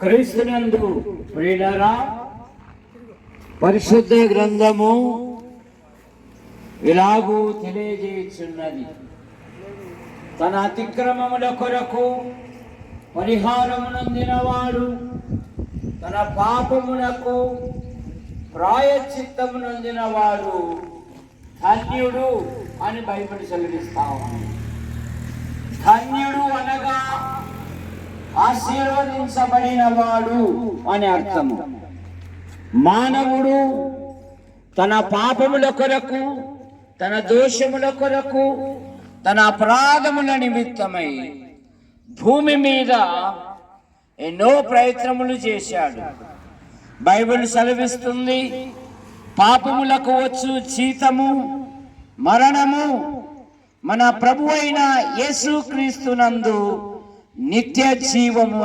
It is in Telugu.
క్రీస్తునందు ప్రియులరా పరిశుద్ధ గ్రంథము ఇలాగూ తెలియజేయుచున్నది. తన అతిక్రమముల కొరకు పరిహారమునందినవాడు తన పాపమునకు ప్రాయచిత్తమునందినవాడు ధన్యుడు అని బైబిల్ సెలవిస్తాము ధన్యుడు అనగా ఆశీర్వదించబడిన వాడు అని అర్థము. మానవుడు తన పాపముల కొరకు తన దోషముల కొరకు తన అపరాధముల నిమిత్తమై భూమి మీద ఎన్నో ప్రయత్నములు చేశాడు. బైబిల్ సెలవిస్తుంది పాపములకు వచ్చు జీతము మరణము మన ప్రభు అయిన యేసుక్రీస్తునందు నిత్య జీవము